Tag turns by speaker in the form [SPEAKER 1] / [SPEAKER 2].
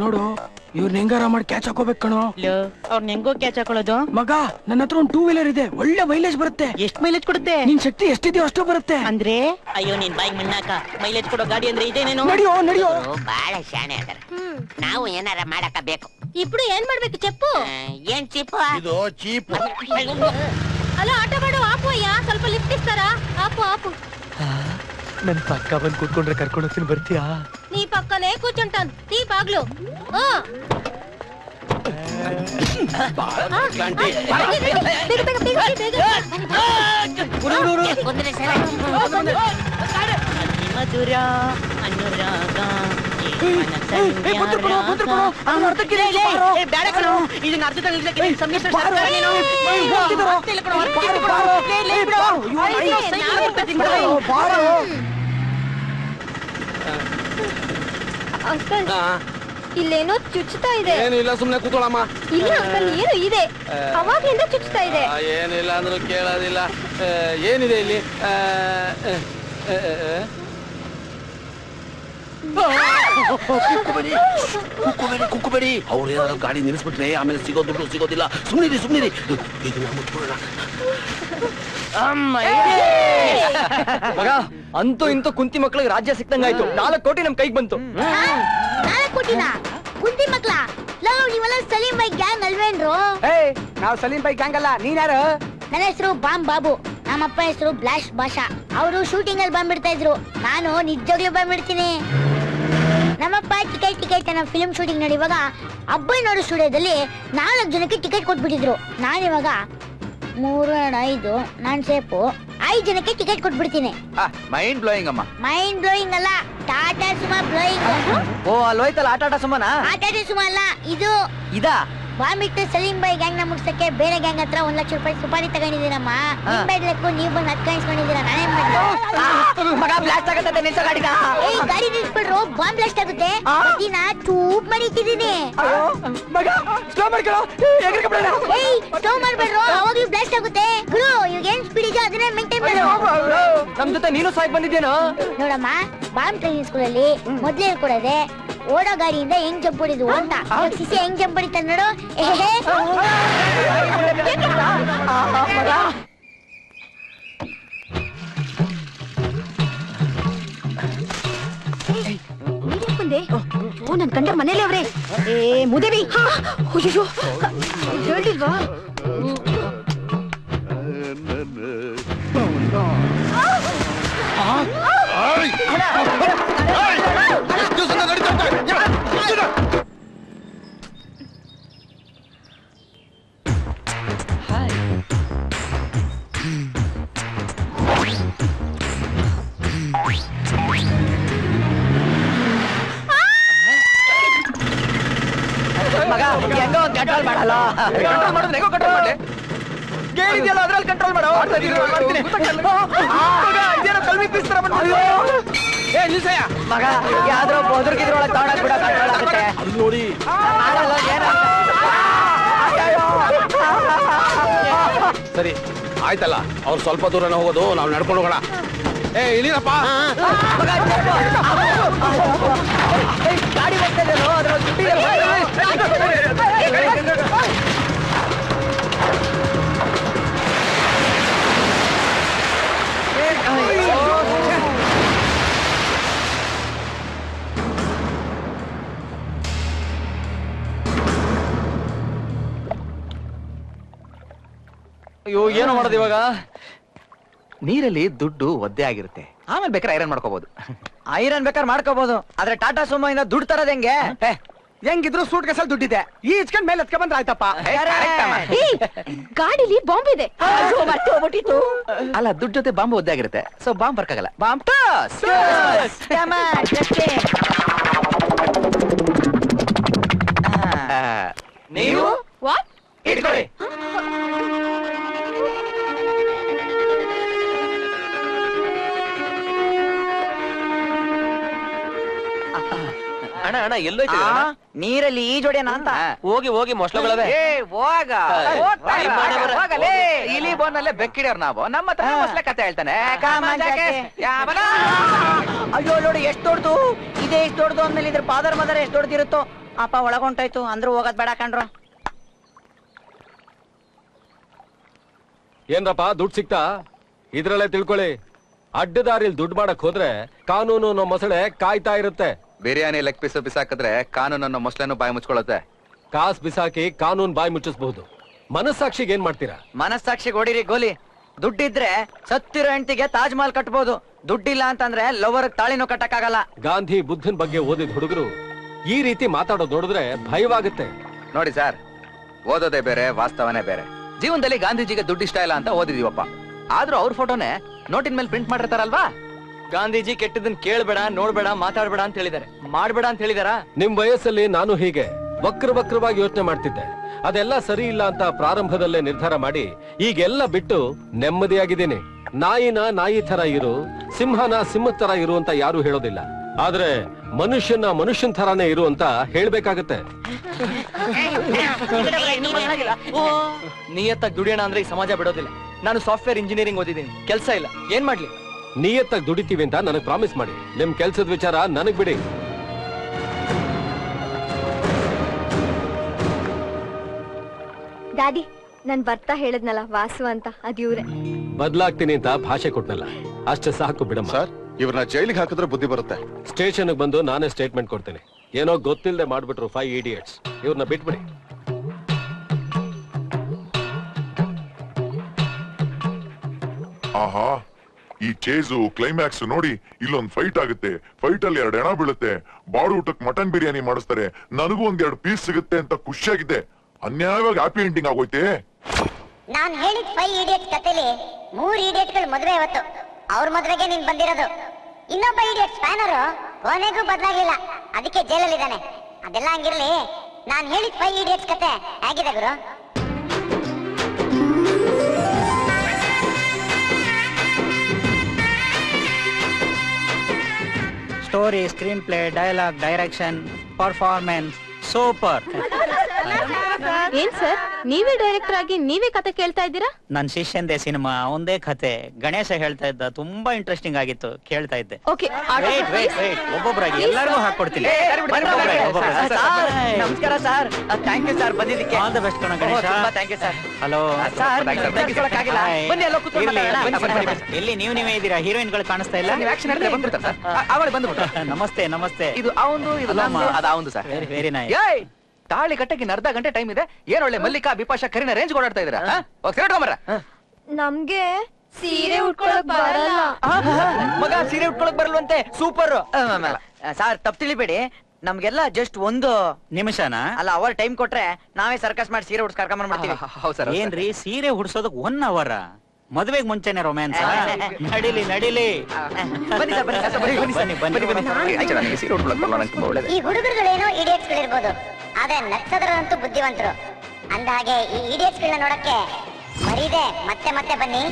[SPEAKER 1] ನೋಡು ಇವ್ರನ್ನ ಹೆಂಗಾರ ಮಾಡಿ ಕ್ಯಾಚ್ ಹಾಕೋಬೇಕು ಕಣೋ.
[SPEAKER 2] ಅವ್ರನ್ನ ಹೆಂಗೋ ಕ್ಯಾಚ್ ಹಾಕೊಳ್ಳೋದು?
[SPEAKER 1] ಮಗ ನನ್ನ ಹತ್ರ ಒಂದು ಟೂ ವೀಲರ್ ಇದೆ ಒಳ್ಳೆ ಮೈಲೇಜ್ ಬರುತ್ತೆ.
[SPEAKER 2] ಎಷ್ಟ್ ಮೈಲೇಜ್ ಕೊಡುತ್ತೆ?
[SPEAKER 1] ನಿನ್ ಶಕ್ತಿ ಎಷ್ಟಿದೆಯೋ ಅಷ್ಟು ಬರುತ್ತೆ.
[SPEAKER 2] ಅಂದ್ರೆ? ಅಯ್ಯೋ ನಿನ್ ಬಾಯ್ ಮಣ್ಣಾಕ ಮೈಲೇಜ್ ಕೊಡೋ ಗಾಡಿ ಅಂದ್ರೆ ಇದೇನೇನು
[SPEAKER 1] ನಡಿಯೋ ನಡಿಯೋ.
[SPEAKER 3] ಬಾಳ ಶಾಣೆ ಅದರ. ನಾವು ಏನಾರ ಮಾಡಕ ಬೇಕು
[SPEAKER 4] ಇಬ್ರು ಏನ್ ಮಾಡ್ಬೇಕು
[SPEAKER 3] ಚೆಪ್ಪು? ಏನ್ ಚೀಪ್
[SPEAKER 5] ಇದು ಚೀಪ್.
[SPEAKER 4] ಅಲ್ಲ ಆಟೋ ಬೇಡ ಆಪು ಅಯ್ಯ. ಸ್ವಲ್ಪ ಲಿಫ್ಟ್ ಇಸ್ತಾರ ಆಪು ಆಪು.
[SPEAKER 1] ನನ್ ಪಕ್ಕ ಬಂದ್ ಕೂತ್ಕೊಂಡ್ರೆ ಕರ್ಕೊಂಡು ಹೋಗ್ತೀನಿ ಬರ್ತೀಯಾ?
[SPEAKER 4] నీ పక్కనే కూర్చుంటాను తీ బాగ్లు ఆ. ಅಂಕಲ್ ಇಲ್ಲೇನೋ ಚುಚ್ಚುತ್ತಾ ಇದೆ.
[SPEAKER 5] ಏನಿಲ್ಲ ಸುಮ್ನೆ ಕೂತ್ಕೊಳ್ಳಮ್ಮ
[SPEAKER 4] ಇಲ್ಲ ಅಂಕಲ್ ಏನು ಇದೆ? ಅವಾಗಿಂದ ಚುಚ್ಚುತ್ತಾ ಇದೆ.
[SPEAKER 5] ಏನಿಲ್ಲ ಅಂದ್ರೂ ಕೇಳೋದಿಲ್ಲ. ಏನಿದೆ ಇಲ್ಲಿ? ಕುಕ್ಕುಬೇಡಿ ಕುಕ್ಕುಬೇಡಿ ಕುಕ್ಕುಬೇಡಿ ಅವ್ರು ಏನಾದ್ರು ಗಾಡಿ ನಿಲ್ಲಿಸ್ಬಿಟ್ರೆ ಆಮೇಲೆ ಸಿಗೋ ದುಡ್ಡು ಸಿಗೋದಿಲ್ಲ. ಸುಮ್ಮನಿರಿ ಸುಮ್ಮನಿರಿ ಇದನ್ನ ಮುಟ್ಬಿಡೋಣ
[SPEAKER 1] ಮಗ ಅಂತೂ ಇಂತೂ ಕುಂತಿ ಮಕ್ಳಿಗೆ ರಾಜ್ಯ ಸಿಕ್ತಂಗಾಯ್ತು ನಾಲ್ಕು ಕೋಟಿ ನಮ್ ಕೈಗೆ ಬಂತು.
[SPEAKER 4] ನಾಳೆ ಕೊಟ್ಟಿನ ಕುಂತಿ ಮಕ್ಳ. ಲವ್ ನೀವೆಲ್ಲ ಸಲೀಂ ಬೈ ಗ್ಯಾಂಗ್ ಅಲ್ವೇನ್ರು?
[SPEAKER 1] ಏ ನಾವ್ ಸಲೀಂ ಬೈ ಗ್ಯಾಂಗ್ ಅಲ್ಲ. ನೀನ್ಯಾರು
[SPEAKER 4] ನನ್ನ ಹೆಸರು ಬಾಂಬ್ ಬಾಬು. ನಮ್ಮಪ್ಪ ಹೆಸರು ಬ್ಲಾಶ್ ಭಾಷಾ ಅವರು ಶೂಟಿಂಗ್ ಅಲ್ಲಿ ಬಂದ್ಬಿಡ್ತಾ ಇದ್ರು. ನಾನು ನಿಜವಾಗ್ಲೂ ಬಂದ್ಬಿಡ್ತೀನಿ. ನಮ್ಮಪ್ಪ ಟಿಕೆಟ್ ಟಿಕೆಟ್ ಅನ್ನೋ ಫಿಲ್ಮ್ ಶೂಟಿಂಗ್ ನಡೆಯುವಾಗ ನೋಡು ಸ್ಟುಡಿಯೋದಲ್ಲಿ ನಾಲ್ಕು ಜನಕ್ಕೆ ಟಿಕೆಟ್ ಕೊಟ್ಬಿಟ್ಟಿದ್ರು. ನಾನಿವಾಗ ಮೂರು ಎರಡು ಐದು ನಾನ್ ಸೇಪು. ಐದು ಜನಕ್ಕೆ ಟಿಕೆಟ್ ಕೊಟ್ಬಿಡ್ತೀನಿ.
[SPEAKER 6] ಮೈಂಡ್ ಬ್ಲೋಯಿಂಗ್ ಅಮ್ಮ.
[SPEAKER 4] ಮೈಂಡ್ ಬ್ಲೋಯಿಂಗ್ ಅಲ್ಲ ಟಾಟಾ ಸುಮಾ ಬ್ಲೋಯಿಂಗ್
[SPEAKER 1] ಓ ಅಲ್ಲೋಯ್ತಲ್ಲ ಹೋಯ್ತಲ್ಲ ಟಾಟಾ ಸುಮ್ಮನ
[SPEAKER 4] ಟಾಟಾ ಸುಮಾ ಅಲ್ಲ ಇದು
[SPEAKER 1] ಇದಾ?
[SPEAKER 4] ಬಾಂಬಿಟ್ಟು ಸಲೀಂ ಬಾಯ್ ಗ್ಯಾಂಗ್ನ ಮುಗಿಸಕ್ಕೆ ಬೇರೆ ಗ್ಯಾಂಗ್ ಹತ್ರ ಒಂದ್ ಲಕ್ಷ ರೂಪಾಯಿ ಸುಪಾರಿ ತಗೊಂಡಿದ್ದೀನಮ್ಮ ನಿಮ್ ಬೇಡ್ಲಕ್ಕೂ ನೀವು ಬಂದು ಹತ್ಕಾಯಿಸ್ಕೊಂಡಿದ್ದೀರಾ ನಾನೇ
[SPEAKER 1] ಮಗ ಬ್ಲಾಸ್ಟ್ ಆಗತ್ತೆ ನಿಲ್ಸ ಗಾಡಿನ.
[SPEAKER 4] ಏಯ್ ಗಾಡಿ ನಿಲ್ಸ್ಬಿಡ್ರು ಬಾಂಬ್ ಬ್ಲಾಸ್ಟ್ ಆಗುತ್ತೆ. ದಿನ ಟೂಬ್ ಮರಿತಿದ್ದೀನಿ
[SPEAKER 1] ಮಗ ಸ್ಲೋ ಮಾಡ್ಕೊಳ್ಳೋ.
[SPEAKER 4] ಏಯ್ ಸ್ಟೋ ಮಾಡ್ಬಿಡ್ರು ಅವಾಗ್ಲೂ ಬ್ಲಾಸ್ಟ್ ಆಗುತ್ತೆ. ಗುರು ಇವಾಗ ಏನ್ ಸ್ಪೀಡ್ ಇದೆಯೋ ಅದನ್ನೇ ಮೇಂಟೈನ್ ಮಾಡು
[SPEAKER 1] ನಮ್ ಜೊತೆ ನೀನು ಸಾಯಕ್ ಬಂದಿದ್ದೇನೋ
[SPEAKER 4] ನೋಡಮ್ಮ ಬಾಂಬ್ ಟ್ರೈನಿಂಗ್ ಸ್ಕೂಲಲ್ಲಿ ಮೊದ್ಲೇ ಹೇಳ್ಕೊಡದೆ ಓಡೋ ಗಾಡಿಯಿಂದ ಹೆಂಗ್ ಜಂಪ್ ಹೊಡಿದ್ವು ಅಂತ ಸಿಸಿ ಹೆಂಗ್ ಜಂಪ್ ಹೊಡಿತ ನೋಡು ಬಂದೆ ಓ ನನ್ ಕಂಡ ಮನೇಲಿ ಅವ್ರೆ ಏ ಮುದೇವಿ ಹೇಳಿಲ್ವಾ
[SPEAKER 1] ಮಗ ಹೆಂಗೋ ಕಂಟ್ರೋಲ್ ಮಾಡಲ್ಲ. ಕಂಟ್ರೋಲ್ ಮಾಡಿದ್ರೆ ಹೆಂಗೋ ಕಂಟ್ರೋಲ್ ಮಾಡ್ಲಿ? ಕೇಳಿದ್ಯಲ್ಲ ಅದ್ರಲ್ಲಿ ಕಂಟ್ರೋಲ್ ಮಾಡೋ ಮಾಡ್ತೀನಿ ಇದೇನೋ ಕಲ್ವಿ ಪೀಸ್ತರ
[SPEAKER 5] ಏ ನಿಲ್ಸಯ್ಯ
[SPEAKER 1] ಮಗ ಯಾವ್ದ್ರೋ ಬದುರ್ಗಿದ್ರೊಳಗೆ ತಗೊಂಡೋಗ್ ಬಿಡ ಕಂಟ್ರೋಲ್ ಆಗುತ್ತೆ
[SPEAKER 5] ನೋಡಿ ಸರಿ ಆಯ್ತಲ್ಲ ಅವ್ರು ಸ್ವಲ್ಪ ದೂರನೇ ಹೋಗೋದು ನಾವು ನಡ್ಕೊಂಡು ಹೋಗೋಣ ಏ ಇಳಿರಪ್ಪ
[SPEAKER 1] ಗಾಡಿ ಬರ್ತಾ ಇದ್ದಾರೆ ಅದ್ರ
[SPEAKER 6] ಅಯ್ಯೋ ಏನೋ ಮಾಡೋದು ಇವಾಗ? ನೀರಲ್ಲಿ ದುಡ್ಡು ಒದ್ದೆ ಆಗಿರುತ್ತೆ. ಆಮೇಲೆ ಬೇಕಾದ್ರೆ ಐರನ್ ಮಾಡ್ಕೋಬಹುದು
[SPEAKER 1] ಐರನ್ ಬೇಕಾದ್ರೆ ಮಾಡ್ಕೋಬಹುದು ಆದ್ರೆ ಟಾಟಾ ಸುಮೋ ಇಂದ ದುಡ್ಡು ತರೋದ್ ಹೆಂಗೆ? ಹೆಂಗಿದ್ರು ಸೂಟ್ ದುಡ್ಡಿದೆ. ಈ ಇಚ್ಕೊಂಡ್ ಮೇಲೆ ಎತ್ಕೊಂಡ್ ಬಂದ್ರೆ ಆಯ್ತಪ್ಪ.
[SPEAKER 4] ಗಾಡಿಲಿ ಬಾಂಬ್ ಇದೆ.
[SPEAKER 6] ಅಲ್ಲ ದುಡ್ಡು ಜೊತೆ ಬಾಂಬ್ ಒದ್ದೆ ಆಗಿರುತ್ತೆ. ಸೊ ಬಾಂಬ್ ಬರ್ಕಾಗಲ್ಲ. ಬಾಂಬ್ ಟಾಸ್ ಅಣ್ಣ ಅಣ್ಣ ಎಲ್ಲೋಯ್ತು
[SPEAKER 1] ನೀರಲ್ಲಿ ಈಜೊಡೆನ ಅಂತ.
[SPEAKER 6] ಹೋಗಿ ಹೋಗಿ ಮೊಸಳೆಗಳವೆ.
[SPEAKER 1] ಏ ಹೋಗ. ಹೋಗ್ತಾ. ಹೋಗಲೇ.
[SPEAKER 6] ಇಲಿ ಬೋನಲ್ಲೇ ಬೆಕ್ಕಿಡ್ಯಾರ ನಾವು. ನಮ್ಮ ಹತ್ರ
[SPEAKER 1] ಹಾ.
[SPEAKER 6] ಮೊಸಳೆ ಕತೆ ಹೇಳ್ತಾನೆ.
[SPEAKER 1] ಕಾಮ ಜಾಕೆ.
[SPEAKER 6] ಯಾವನ?
[SPEAKER 1] ಅಯ್ಯೋ ನೋಡಿ ಎಷ್ಟು ದೊಡ್ಡದು. ಇದೇ ಎಷ್ಟು ದೊಡ್ಡದು ಅಂದ್ಮೇಲೆ ಇದ್ರ ಫಾದರ್ ಮದರ್ ಎಷ್ಟು ದೊಡ್ಡದಿರುತ್ತೋ. ಅಪ್ಪ ಒಳಗೊಂಟಾಯ್ತು. ಅಂದ್ರೂ ಹೋಗೋದ್ ಬೇಡ ಕಣ್ರು.
[SPEAKER 7] ಏನ್ರಪ್ಪ ದುಡ್ಡು ಸಿಕ್ತಾ? ಇದ್ರಲ್ಲೇ ತಿಳ್ಕೊಳ್ಳಿ. ಅಡ್ಡದಾರಿಲ್ ದುಡ್ಡು ಮಾಡಕ್ ಹೋದ್ರೆ ಕಾನೂನು ಅನ್ನೋ ಮೊಸಳೆ ಕಾಯ್ತಾ ಇರುತ್ತೆ.
[SPEAKER 6] ಬಿರಿಯಾನಿ ಲೆಗ್ ಪೀಸ್ ಬಿಸಾಕಿದ್ರೆ ಕಾನೂನನ್ನು ಮೊಸಳೆನೂ ಬಾಯಿ ಮುಚ್ಕೊಳ್ಳುತ್ತೆ.
[SPEAKER 7] ಕಾಸ್ ಬಿಸಾಕಿ ಕಾನೂನ್ ಬಾಯಿ ಮುಚ್ಚಿಸಬಹುದು. ಮನಸ್ಸಾಕ್ಷಿಗೆ ಏನ್ ಮಾಡ್ತೀರಾ?
[SPEAKER 1] ಮನಸ್ಸಾಕ್ಷಿಗೆ ಹೊಡಿರಿ ಗೋಲಿ. ದುಡ್ಡಿದ್ರೆ ಸತ್ತಿರೋ ಹೆಂಡತಿಗೆ ತಾಜ್ ಮಹಲ್ ಕಟ್ಬೋದು. ದುಡ್ಡಿಲ್ಲ ಅಂತಂದ್ರೆ ಲವರ್ ತಾಳಿನೂ ಕಟ್ಟಕ್ಕಾಗಲ್ಲ.
[SPEAKER 7] ಗಾಂಧಿ ಬುದ್ಧನ್ ಬಗ್ಗೆ ಓದಿದ ಹುಡುಗರು ಈ ರೀತಿ ಮಾತಾಡೋದು ನೋಡಿದ್ರೆ ಭಯವಾಗುತ್ತೆ.
[SPEAKER 6] ನೋಡಿ ಸರ್ ಓದೋದೇ ಬೇರೆ ವಾಸ್ತವನೇ ಬೇರೆ. ಜೀವನದಲ್ಲಿ ಗಾಂಧೀಜಿಗೆ ದುಡ್ಡು ಇಷ್ಟ ಇಲ್ಲ ಅಂತ ಓದಿದೀವಪ್ಪ. ಆದ್ರೂ ಅವ್ರ ಫೋಟೋನೇ ನೋಟಿನ ಮೇಲೆ ಪ್ರಿಂಟ್ ಮಾಡಿರ್ತಾರಲ್ವಾ?
[SPEAKER 1] ಗಾಂಧೀಜಿ ಕೆಟ್ಟದನ್ನ ಕೇಳ್ಬೇಡ ನೋಡ್ಬೇಡ ಮಾತಾಡ್ಬೇಡ ಅಂತ ಹೇಳಿದಾರೆ ಮಾಡ್ಬೇಡ ಅಂತ ಹೇಳಿದಾರ?
[SPEAKER 7] ನಿಮ್ ವಯಸ್ಸಲ್ಲಿ ನಾನು ಹೀಗೆ ವಕ್ರ ವಕ್ರವಾಗಿ ಯೋಚನೆ ಮಾಡ್ತಿದ್ದೆ. ಅದೆಲ್ಲ ಸರಿ ಇಲ್ಲ ಅಂತ ಪ್ರಾರಂಭದಲ್ಲೇ ನಿರ್ಧಾರ ಮಾಡಿ ಈಗೆಲ್ಲ ಬಿಟ್ಟು ನೆಮ್ಮದಿಯಾಗಿದ್ದೀನಿ. ನಾಯಿನ ನಾಯಿ ತರ ಇರು ಸಿಂಹನ ಸಿಂಹ ತರ ಇರು ಅಂತ ಯಾರು ಹೇಳೋದಿಲ್ಲ. ಆದ್ರೆ ಮನುಷ್ಯನ ಮನುಷ್ಯನ್ ತರಾನೇ ಇರು ಅಂತ ಹೇಳ್ಬೇಕಾಗತ್ತೆ.
[SPEAKER 1] ನಿಯತ್ತ ದುಡಿಯೋಣ ಅಂದ್ರೆ ಈ ಸಮಾಜ ಬಿಡೋದಿಲ್ಲ. ನಾನು ಸಾಫ್ಟ್ವೇರ್ ಇಂಜಿನಿಯರಿಂಗ್ ಓದಿದ್ದೀನಿ. ಕೆಲಸ ಇಲ್ಲ. ಏನ್ ಮಾಡ್ಲಿ?
[SPEAKER 7] ನಿಯತ್ತಾಗಿ ದುಡಿತೀವಿ ಅಂತ ನನಗೆ ಪ್ರಾಮಿಸ್ ಮಾಡಿ. ನಿಮ್ ಕೆಲಸದ ವಿಚಾರ ನನಗ್ ಬಿಡಿ.
[SPEAKER 8] ಡ್ಯಾಡಿ ನನ್ ಬರ್ತಾ ಹೇಳದ್ನಲ್ಲ ವಾಸು ಅಂತ ಅದ್ ಇವ್ರೆ.
[SPEAKER 7] ಬದ್ಲಾಗ್ತೀನಿ ಅಂತ ಭಾಷೆ ಕೊಟ್ನಲ್ಲ ಅಷ್ಟೇ ಸಾಕು ಬಿಡಮ್ಮ.
[SPEAKER 9] ಸರ್ ಇವ್ರನ್ನ ಜೈಲಿಗೆ ಹಾಕಿದ್ರೆ ಬುದ್ಧಿ ಬರುತ್ತೆ.
[SPEAKER 7] ಸ್ಟೇಷನ್ ಬಂದು ನಾನೇ ಸ್ಟೇಟ್ಮೆಂಟ್ ಕೊಡ್ತೀನಿ. ಏನೋ ಗೊತ್ತಿಲ್ಲದೆ ಮಾಡ್ಬಿಟ್ರು ಫೈವ್ ಇಡಿಯಟ್ಸ್ ಇವ್ರನ್ನ ಬಿಟ್ಬಿಡಿ.
[SPEAKER 9] ಆಹಾ ಈ ಚೇಸು ಕ್ಲೈಮ್ಯಾಕ್ಸ್ ನೋಡಿ ಇಲ್ಲೊಂದ್ ಫೈಟ್ ಆಗುತ್ತೆ. ಫೈಟ್ ಅಲ್ಲಿ ಎರಡು ಹೆಣ ಬೀಳುತ್ತೆ. ಬಾಡು ಊಟಕ್ಕೆ ಮಟನ್ ಬಿರಿಯಾನಿ ಮಾಡಿಸ್ತಾರೆ. ನನಗೂ ಒಂದ್ ಎರಡು ಪೀಸ್ ಸಿಗುತ್ತೆ ಅಂತ ಖುಷಿಯಾಗಿದ್ದೆ ಅನ್ಯಾಯವಾಗಿ ಹ್ಯಾಪಿ ಎಂಡಿಂಗ್ ಆಗೋಯ್ತೆ?
[SPEAKER 4] ನಾನ್ ಹೇಳಿದ ಫೈವ್ ಇಡಿಯಟ್ಸ್ ಕತೆಲಿ ಮೂರ್ ಇಡಿಯಟ್ಗಳು ಮದುವೆ ಇವತ್ತು ಅವ್ರ ಮದ್ವೆಗೆ ನೀನ್ ಬಂದಿರೋದು. ಇನ್ನೊಬ್ಬ ಇಡಿಯಟ್ ಸ್ಪ್ಯಾನರ್ ಕೊನೆಗೂ ಬದಲಾಗಿಲ್ಲ. ಅದಕ್ಕೆ ಜೈಲಲ್ಲಿದ್ದಾನೆ. ಅದೆಲ್ಲ ಹಂಗಿರ್ಲಿ. ನಾನ್ ಹೇಳಿದ ಫೈವ್ ಇಡಿಯಟ್ಸ್ ಕತೆ ಹೇಗಿದೆ ಗುರು?
[SPEAKER 1] Story screenplay dialogue direction performance super
[SPEAKER 8] ಏನ್ ಸರ್? ನೀವೇ ಡೈರೆಕ್ಟರ್ ಆಗಿ ನೀವೇ ಕತೆ ಕೇಳ್ತಾ ಇದ್ದೀರಾ?
[SPEAKER 1] ನನ್ ಶಿಷ್ಯಂದೇ ಸಿನಿಮಾ ಒಂದೇ ಕತೆ. ಗಣೇಶ ಹೇಳ್ತಾ ಇದ್ದ ತುಂಬಾ ಇಂಟ್ರೆಸ್ಟಿಂಗ್ ಆಗಿತ್ತು ಕೇಳ್ತಾ ಇದ್ದೆ.
[SPEAKER 8] ಓಕೆ
[SPEAKER 1] ವೇಟ್ ವೇಟ್ ವೇಟ್ ಒಬ್ಬೊಬ್ಬರಾಗಿ ಎಲ್ಲರಿಗೂ ಹಾಕೊಡ್ತೀನಿ ನಮಸ್ಕಾರ ಸರ್. ಥ್ಯಾಂಕ್ ಯು ಸರ್ ಬಂದಿದ್ದಕ್ಕೆ. ಆಲ್ ದ ಬೆಸ್ಟ್ ಕಣ Ganesha. Thank you sir. Hello sir ಬನ್ನಿ ಎಲ್ಲ ಇಲ್ಲಿ ನೀವು ನೀವೇ ಇದ್ದೀರಾ? ಹೀರೋಯಿನ್ಗಳು ಕಾಣಿಸ್ತಾ ಇಲ್ಲ?
[SPEAKER 6] ನೀವು ಆಕ್ಷನ್ ಹೇಳಿದ್ರೆ ಬಂದ್ಬಿಡ್ತಾರೆ ಸರ್. ಅವಳೆ ಬಂದ್ಬಿಟ್ರು
[SPEAKER 1] ನಮಸ್ತೆ ನಮಸ್ತೆ.
[SPEAKER 6] ಇದು ಅವಂದು ಇದು ಅದು ಅವಂದು ಸರ್.
[SPEAKER 1] ವೆರಿ ವೆರಿ ನೈಸ್
[SPEAKER 6] ಏಯ್! ತಾಳಿ ಕಟ್ಟಕ್ಕೆ ಅರ್ಧ ಗಂಟೆ ಟೈಮ್ ಇದೆ. ಏನ್ ಒಳ್ಳೆ ಮಲ್ಲಿಕಾ ಬಿಪಾಶಾ ಕರಿನ ರೇಂಜ್ ಓಡಾಡ್ತಾ ಇದ್ರ ತಗೊಂಬರ್ರ.
[SPEAKER 8] ನಮ್ಗೆ ಸೀರೆ ಉಟ್ಕೊಳಕ್ ಬರಲ್ಲ.
[SPEAKER 1] ಮಗ ಸೀರೆ ಉಟ್ಕೊಳಕ್ ಬರಲ್ವಂತೆ. ಸೂಪರ್ ಸರ್ ತಪ್ಪು ತಿಳಿಬೇಡಿ. ನಮ್ಗೆಲ್ಲ ಜಸ್ಟ್ ಒಂದು ನಿಮಿಷನ? ಅಲ್ಲ ಅವರ್ ಟೈಮ್ ಕೊಟ್ರೆ ನಾವೇ ಸರ್ಕಸ್ ಮಾಡಿ ಸೀರೆ ಉಡ್ಸ್ ಕರ್ಕೊಂಡ್ ಬಂದ್ಬಿಡ್ತೀವಿ. ಏನ್ರಿ ಸೀರೆ ಉಡ್ಸೋದಕ್ ಒನ್ ಅವರ್ ಮದ್ವೆಗ್ ಮುಂಚೆನೆ ರೊಮ್ಯಾನ್ಸ್ ನಡಿಲಿ ನಡಿಲಿ. ಬನ್ನಿ ಬನ್ನಿ ಬನ್ನಿ ಬನ್ನಿ ಬನ್ನಿ ಬನ್ನಿ
[SPEAKER 6] ಬನ್ನಿ ಬನ್ನಿ ಬನ್ನಿ ಬನ್ನಿ. ಬನ್ನಿ ಬನ್ನಿ ಬನ್ನಿ
[SPEAKER 4] ಈ ಹುಡುಗರುಗಳೇನೋ ಇಡಿಯಟ್ಸ್ ಗಳಿರ್ಬೋದು. ಆದ್ರೆ ನಗ್ಸದ್ರಂತೂ ಬುದ್ಧಿವಂತರು. ಅಂದ ಹಾಗೆ ಈ ಇಡಿಯಟ್ಸ್ಗಳನ್ನ ನೋಡಕ್ಕೆ ಮರೀದೆ. ಮತ್ತೆ ಮತ್ತೆ ಬನ್ನಿ.